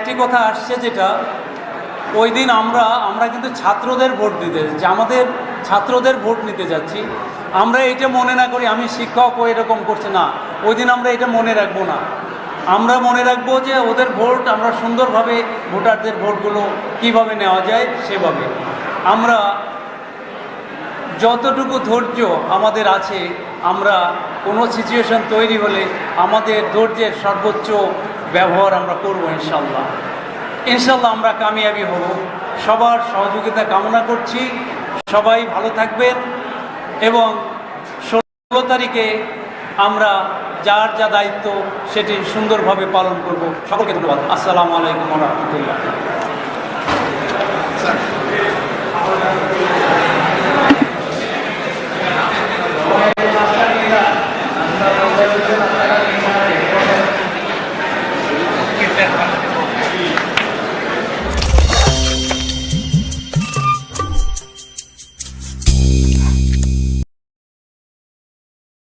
একটি কথা আসছে যেটা, ওই দিন আমরা আমরা কিন্তু ছাত্রদের ভোট দিতে, যে আমাদের ছাত্রদের ভোট নিতে যাচ্ছি। আমরা এটা মনে না করি, আমি শিক্ষক ও এরকম করছে, না। ওই দিন আমরা এটা মনে রাখব না। আমরা মনে রাখব যে ওদের ভোট, আমরা সুন্দরভাবে ভোটারদের ভোটগুলো কীভাবে নেওয়া যায় সেভাবে। আমরা যতটুকু ধৈর্য আমাদের আছে, আমরা কোনো সিচুয়েশন তৈরি হলে আমাদের ধৈর্যের সর্বোচ্চ ব্যবহার আমরা করব, ইনশাল্লাহ। ইনশাল্লাহ আমরা কামিয়াবি হব। সবার সহযোগিতা কামনা করছি। সবাই ভালো থাকবেন এবং ষোলো তারিখে আমরা যার যা দায়িত্ব, সেটি সুন্দরভাবে পালন করব। সকলকে ধন্যবাদ। আসসালামু আলাইকুম রহমতুল্লাহ।